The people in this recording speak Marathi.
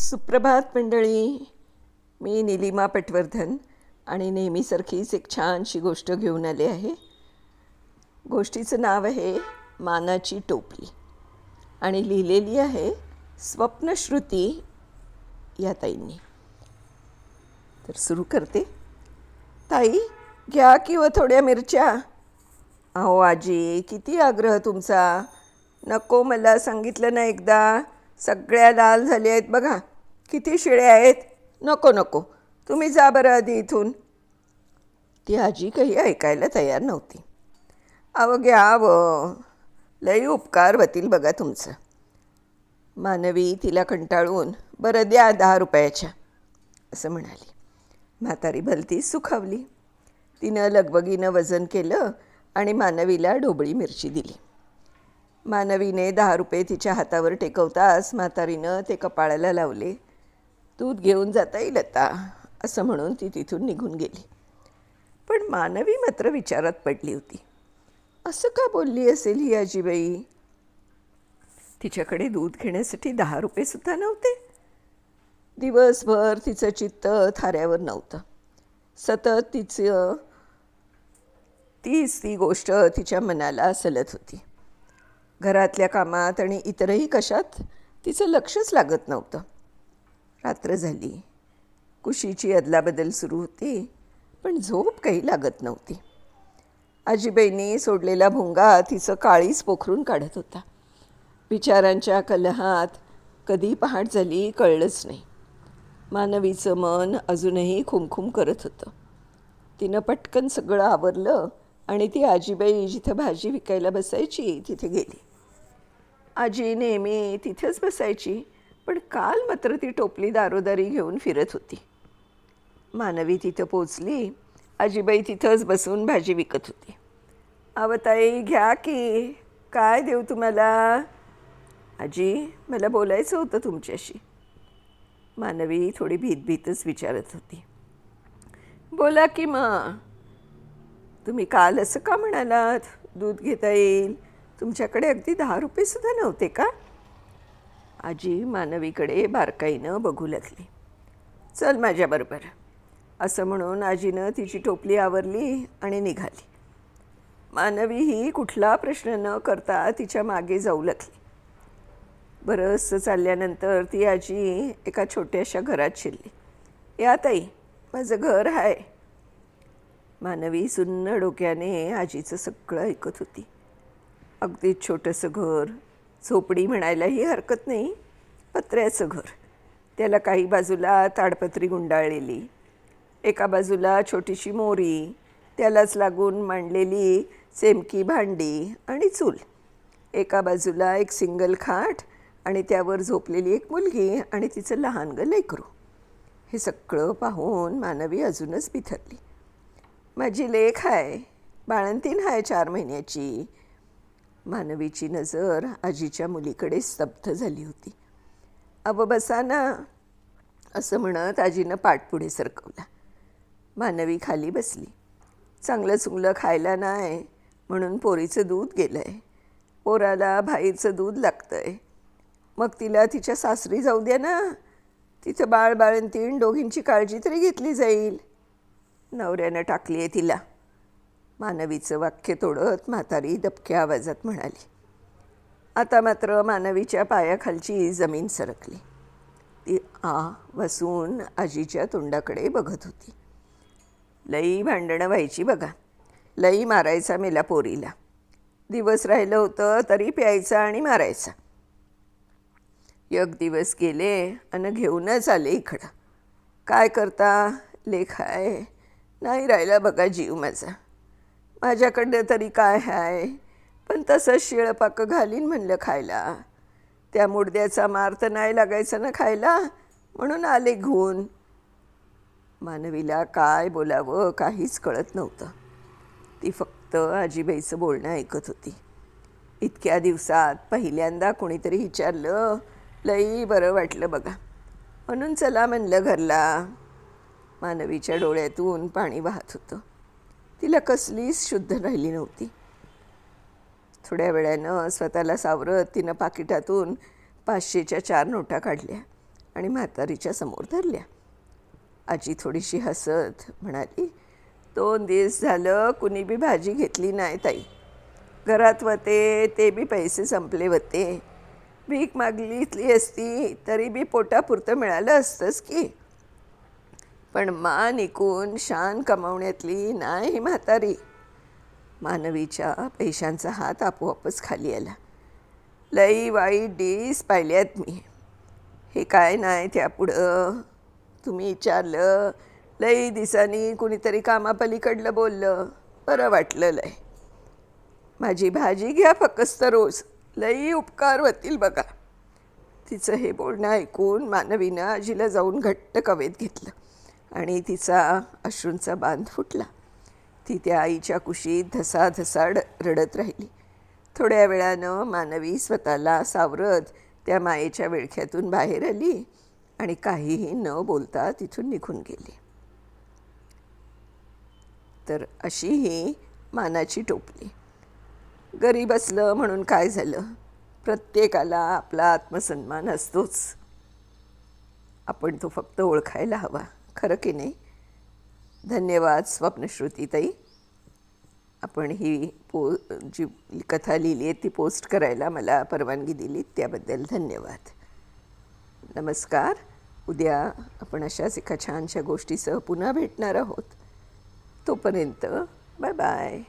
सुप्रभात मंडळी. मी निलिमा पटवर्धन आणि नेहमीसारखीच एक छानशी गोष्ट घेऊन आले आहे. गोष्टीचं नाव आहे मानाची टोपली. आणि लिहिलेली आहे स्वप्नश्रुती या ताईंनी. तर सुरू करते. ताई घ्या किंवा थोड्या मिरच्या. अहो आजी किती आग्रह तुमचा. नको मला सांगितलं ना एकदा. सगळ्या लाल झाल्या आहेत. बघा किती शिळ्या आहेत. नको नको. तुम्ही जा बरं आधी इथून. ती आजी काही ऐकायला तयार नव्हती. अव घ्या व लई उपकार होतील बघा तुमचं. मानवी तिला कंटाळून बरं द्या दहा रुपयाच्या असं म्हणाली. म्हातारी भलती सुखावली. तिनं लगबगीनं वजन केलं आणि मानवीला ढोबळी मिरची दिली. मानवीने दहा रुपये तिच्या हातावर टेकवताच म्हातारीनं ते कपाळाला लावले. दूध घेऊन जाता येईल आता असं म्हणून ती तिथून निघून गेली. पण मानवी मात्र विचारात पडली होती. असं का बोलली असेल ही आजीबाई? तिच्याकडे दूध घेण्यासाठी दहा रुपयेसुद्धा नव्हते. दिवसभर तिचं चित्त थाऱ्यावर नव्हतं. सतत तिचं तीच ती गोष्ट तिच्या मनाला सलत होती. घरातल्या कामात आणि इतरही कशात तिचं लक्षच लागत नव्हतं. रात्र झाली. कुशीची अदलाबदल सुरू होती पण झोप काही लागत नव्हती. आजीबाईंनी सोडलेला भोंगा तिचं काळीच पोखरून काढत होता. विचारांच्या कलहात कधी पहाट झाली कळलंच नाही. मानवीचं मन अजूनही खुमखुम करत होतं. तिनं पटकन सगळं आवरलं आणि ती आजीबाई जिथं भाजी विकायला बसायची तिथे गेली. आजी नेहमी तिथेच बसायची पण काल मात्र ती टोपली दारोदारी घेऊन फिरत होती. मानवी तिथं पोचली आजीबाई तिथंच बसून भाजी विकत होती. आवताई घ्या की काय देऊ तुम्हाला? आजी मला बोलायचं होतं तुमच्याशी. मानवी थोडी भीतभीतच विचारत होती. बोला की मग तुम्ही काल असं का म्हणालात? दूध घेता येईल तुमच्याकडे अगदी दहा रुपयेसुद्धा नव्हते का? आजी मानवीकडे बारकाईनं बघू लागली. चल माझ्याबरोबर असं म्हणून आजीनं तिची टोपली आवरली आणि निघाली. मानवी ही कुठला प्रश्न न करता तिच्यामागे जाऊ लागली. बरंचसं चालल्यानंतर ती आजी एका छोट्याशा घरात शिरली. या ताई माझं घर आहे मानवी सुन्न डोक्याने आजीचं सगळं ऐकत होती. अगदीच छोटंसं घर झोपडी म्हणायलाही हरकत नाही पत्र्याचं घर. त्याला काही बाजूला ताडपत्री गुंडाळलेली एका बाजूला छोटीशी मोरी त्यालाच लागून मांडलेली सेमकी भांडी आणि चूल. एका बाजूला एक सिंगल खाट आणि त्यावर झोपलेली एक मुलगी आणि तिचं लहान ग लेकरू. हे सगळं पाहून मानवी अजूनच बिथरली. माझी लेख आहे बाळंतीण आहे चार महिन्याची मानवीची नजर आजीच्या मुलीकडे स्तब्ध झाली होती. अब बसा ना असं म्हणत आजीनं पाठ पुढे सरकवला. मानवी खाली बसली. चांगलं चुंगलं खायला नाही म्हणून पोरीचं दूध गेलं आहे पोराला भाईचं दूध लागतं आहे मग तिला तिच्या सासरी जाऊ द्या ना. तिचं बाळ बाळंतीण दोघींची काळजी तरी घेतली जाईल. नवऱ्यानं टाकली आहे तिला. मानवीचं वाक्य तोडत म्हातारी दबक्या आवाजात म्हणाली. आता मात्र मानवीच्या पायाखालची जमीन सरकली. ती आ वसून आजीच्या तोंडाकडे बघत होती. लई भांडणं व्हायची बघा. लई मारायचा मेला पोरीला. दिवस राहिलं होतं तरी प्यायचा आणि मारायचा. एक दिवस गेले आणि घेऊनच आले इकडं. काय करता? लेख आहे. नाही राहिला बघा जीव माझा. माझ्याकडं तरी काय आहे पण तसंच शिळपाकं घालीन म्हणलं खायला. त्या मुडद्याचा मार तर नाही लागायचा ना खायला? म्हणून आले घेऊन. मानवीला काय बोलावं काहीच कळत नव्हतं. ती फक्त आजीबाईचं बोलणं ऐकत होती. इतक्या दिवसात पहिल्यांदा कोणीतरी विचारलं लई बरं वाटलं बघा. म्हणून चला म्हणलं घरला. मानवीच्या डोळ्यातून पाणी वाहत होतं. तिला कसलीच शुद्ध राहिली नव्हती. थोड्या वेळानं स्वतःला सावरत तिनं पाकिटातून पाचशेच्या चार नोटा काढल्या आणि म्हातारीच्या समोर धरल्या. आजी थोडीशी हसत म्हणाली दोन दिवस झालं कुणी बी भाजी घेतली नाही ताई. घरात होते ते बी पैसे संपले होते भीक मागलीतली असती तरी बी पोटापुरतं मिळालं असतंच की. पण मान इकून शान कमावण्यातली नाही म्हातारी. मानवीच्या पैशांचा हात आपोआपच खाली आला. लई वाईट डीस पाहिल्यात मी. हे काय नाही त्यापुढं तुम्ही विचारलं लई दिसांनी कुणीतरी कामापलीकडलं बोललं. बरं वाटलं लय. माझी भाजी घ्या फकस्त रोज. लई उपकार होतील बघा. तिचं हे बोलणं ऐकून मानवीनं आजीला जाऊन घट्ट कवेत घेतलं. आणि तिचा अश्रूंचा बांध फुटला. ती त्या आईच्या कुशीत धसाधसाड रडत राहिली. थोड्या वेळानं मानवी स्वतःला सावरत त्या मायेच्या विळख्यातून बाहेर आली आणि काहीही न बोलता तिथून निघून गेली. तर अशी ही मानाची टोपली. गरीब असलं म्हणून काय झालं? प्रत्येकाला आपला आत्मसन्मान असतोच. आपण तो फक्त ओळखायला हवा. खरं की नाही? धन्यवाद स्वप्नश्रुतीताई आपण ही पो जी कथा लिहिली आहे ती पोस्ट करायला मला परवानगी दिली त्याबद्दल धन्यवाद. नमस्कार. उद्या आपण अशाच एका छानशा गोष्टीसह पुन्हा भेटणार आहोत. तोपर्यंत बाय बाय